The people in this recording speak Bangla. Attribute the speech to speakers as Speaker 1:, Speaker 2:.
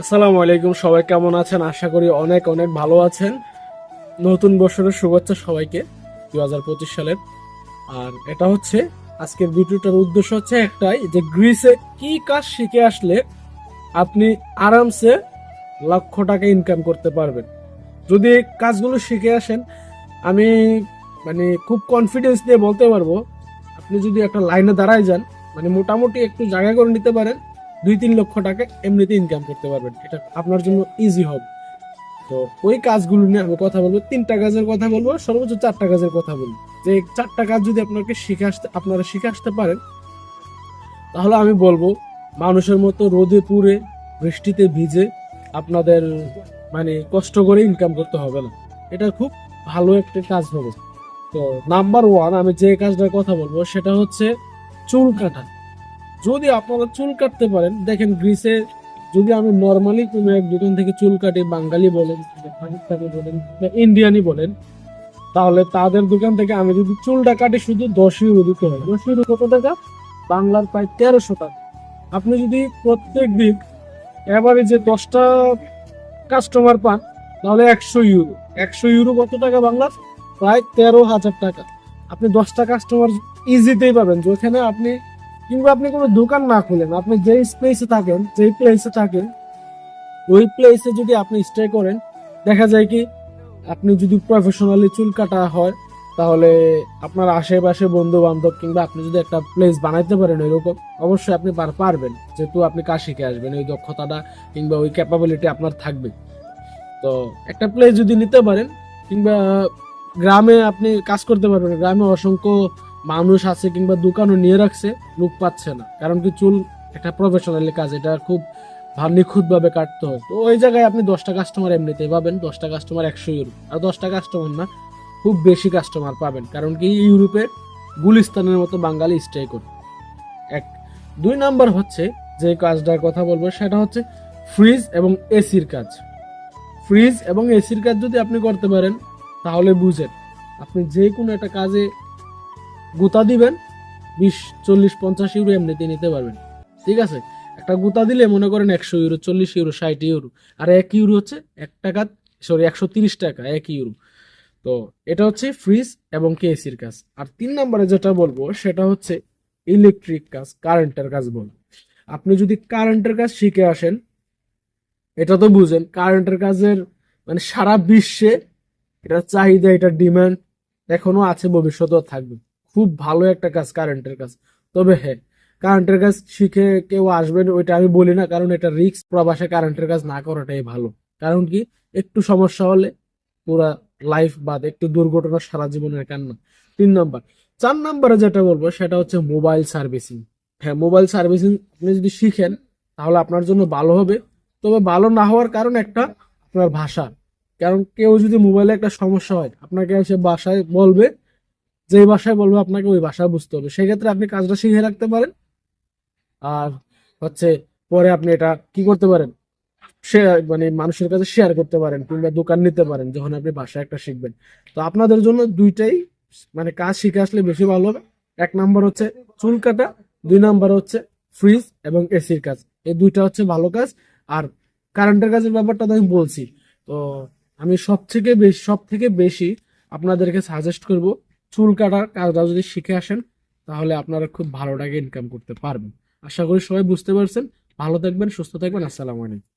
Speaker 1: আসসালামু আলাইকুম, সবাই কেমন আছেন? আশা করি অনেক অনেক ভালো আছেন। নতুন বছরের শুভেচ্ছা সবাইকে দু হাজার পঁচিশ সালের। আর এটা হচ্ছে আজকের ভিডিওটার উদ্দেশ্য হচ্ছে একটাই যে গ্রিসে কি কাজ শিখে আসলে আপনি আরামসে লক্ষ টাকা ইনকাম করতে পারবেন। যদি কাজগুলো শিখে আসেন, আমি মানে খুব কনফিডেন্স দিয়ে বলতে পারব, আপনি যদি একটা লাইনে দাঁড়ায় যান মানে মোটামুটি একটু জায়গা করে নিতে পারেন দুই তিন লক্ষ টাকা এমনিতে ইনকাম করতে পারবেন। এটা আপনার জন্য ইজি হবে। তো ওই কাজগুলো নিয়ে আমি কথা বলব। তিনটা কাজের কথা বলব, সর্বোচ্চ চারটা কাজের কথা বলব। যে চারটা কাজ যদি আপনাকে শিখে আসতে, আপনারা শিখে আসতে পারেন, তাহলে আমি বলব, মানুষের মতো রোদে পুড়ে, বৃষ্টিতে ভিজে আপনাদের মানে কষ্ট করে ইনকাম করতে হবে না। এটা খুব ভালো একটা কাজ হবে। তো নাম্বার ওয়ান আমি যে কাজটার কথা বলব, সেটা হচ্ছে চুল কাটা। যদি আপনারা চুল কাটতে পারেন, দেখেন গ্রিসে যদি আমি নর্মালি কোনো এক দোকান থেকে চুল কাটি, বাঙালি বলেন পাকিস্তানি বলেন বা ইন্ডিয়ানি বলেন, তাহলে তাদের দোকান থেকে আমি যদি চুলটা কাটি শুধু দশ ইউরো দিতে হয়। দশ ইউরো কত টাকা? বাংলার প্রায় তেরোশো টাকা। আপনি যদি প্রত্যেক দিন এবারে যে দশটা কাস্টমার পান, তাহলে একশো ইউরো একশো ইউরো কত টাকা বাংলার? প্রায় তেরো হাজার টাকা। আপনি দশটা কাস্টমার ইজিতেই পাবেন। যেখানে আপনি কিংবা আপনি কোনো দোকান না খুলেন, আপনি যেই প্লেসে থাকেন, যেই প্লেসে থাকেন, ওই প্লেসে যদি আপনি স্টে করেন, দেখা যায় কি আপনি যদি প্রফেশনালি চুল কাটা হয়, তাহলে আপনার আশেপাশে বন্ধু বান্ধব কিংবা আপনি যদি একটা প্লেস বানাইতে পারেন এরকম অবশ্যই আপনি পার- পারবেন। যেহেতু আপনি কাজ শিখে আসবেন, ওই দক্ষতাটা কিংবা ওই ক্যাপাবিলিটি আপনার থাকবে। তো একটা প্লেস যদি নিতে পারেন, কিংবা গ্রামে আপনি কাজ করতে পারবেন, গ্রামে অসংখ্য মানুষ আছে কিংবা দোকানও নিয়ে রাখছে, লোক পাচ্ছে না। কারণ কি চুল একটা প্রফেশনালি কাজ, এটা খুব ভালো নিখুঁত ভাবে কাটতে হয়। তো ওই জায়গায় আপনি দশটা কাস্টমার এমনিতেই পাবেন, দশটা কাস্টমার একশো ইউরো আর দশটা কাস্টমার না, খুব বেশি কাস্টমার পাবেন। কারণ কি ইউরোপে গুলিস্তানের মতো বাঙালি স্টে করে। এক। দুই নাম্বার হচ্ছে, যে কাজটার কথা বলব, সেটা হচ্ছে ফ্রিজ এবং এসির কাজ। ফ্রিজ এবং এসির কাজ যদি আপনি করতে পারেন, তাহলে বুঝেন, আপনি যে কোনো একটা কাজে গুতা দিবেন, বিশ, চল্লিশ, পঞ্চাশ ইউরো এমনিতে নিতে পারবেন। ঠিক আছে? একটা গুতা দিলে মনে করেন একশো ইউরো চল্লিশ ইউরো ষাট ইউরো আর এক ইউরো হচ্ছে এক টাকা সরি একশো তিরিশ টাকা, এক ইউরো তো এটা হচ্ছে ফ্রিজ এবং কেএসির কাজ। আর তিন নম্বরে যেটা বলব, সেটা হচ্ছে ইলেকট্রিক কাজ কারেন্টের কাজ বলব। আপনি যদি কারেন্টের কাজ শিখে আসেন, এটা তো বুঝেন কারেন্টের কাজের মানে সারা বিশ্বে এটা চাহিদা, এটা ডিমান্ড এখনও আছে, ভবিষ্যতেও থাকবে। খুব ভালো একটা কাজ কারেন্টের কাজ। তবে হ্যাঁ কারেন্টের কাজ শিখে কেউ আসবেন, ওইটা আমি বলি না, কারণ এটা রিস্ক প্রবাসে কারেন্টের কাজ না করাটাই ভালো। কারণ কি, একটু সমস্যা হলে পুরা লাইফ বাদ, একটু দুর্ঘটনা সারা জীবনের কান্না। তিন নম্বর, চার নম্বরে যেটা বলব সেটা হচ্ছে মোবাইল সার্ভিসিং হ্যাঁ মোবাইল সার্ভিসিং আপনি যদি শিখেন, তাহলে আপনার জন্য ভালো হবে। তবে ভালো না হওয়ার কারণ একটা আপনার ভাষা। কারণ কেউ যদি মোবাইলে একটা সমস্যা হয়, আপনাকে এসে বাসায় বলবে যে ভাষায় বলবে আপনাকে ওই ভাষা বুঝতে হবে। সেক্ষেত্রে আপনি কাজটা শিখে রাখতে পারেন। আর হচ্ছে পরে আপনি এটা কি করতে পারেন? শেয়ার মানে মানুষের কাছে শেয়ার করতে পারেন কিংবা দোকান নিতে পারেন যখন আপনি ভাষা একটা শিখবেন। তো আপনাদের জন্য দুইটাই মানে কাজ শিখে আসলে বেশি ভালো হবে। এক নাম্বার হচ্ছে চুল কাটা, দুই নাম্বার হচ্ছে ফ্রিজ এবং এসির কাজ। এই দুইটা হচ্ছে ভালো কাজ। আর কারেন্টের কাজের ব্যাপারটা তো আমি বলছি। তো আমি সব থেকে বেশি সব থেকে বেশি আপনাদেরকে সাজেস্ট করব চুল কাটার কাজটা যদি শিখে আসেন, তাহলে আপনারা খুব ভালো টাকা ইনকাম করতে পারবেন। আশা করি সবাই বুঝতে পারছেন। ভালো থাকবেন, সুস্থ থাকবেন। আসসালামু আলাইকুম।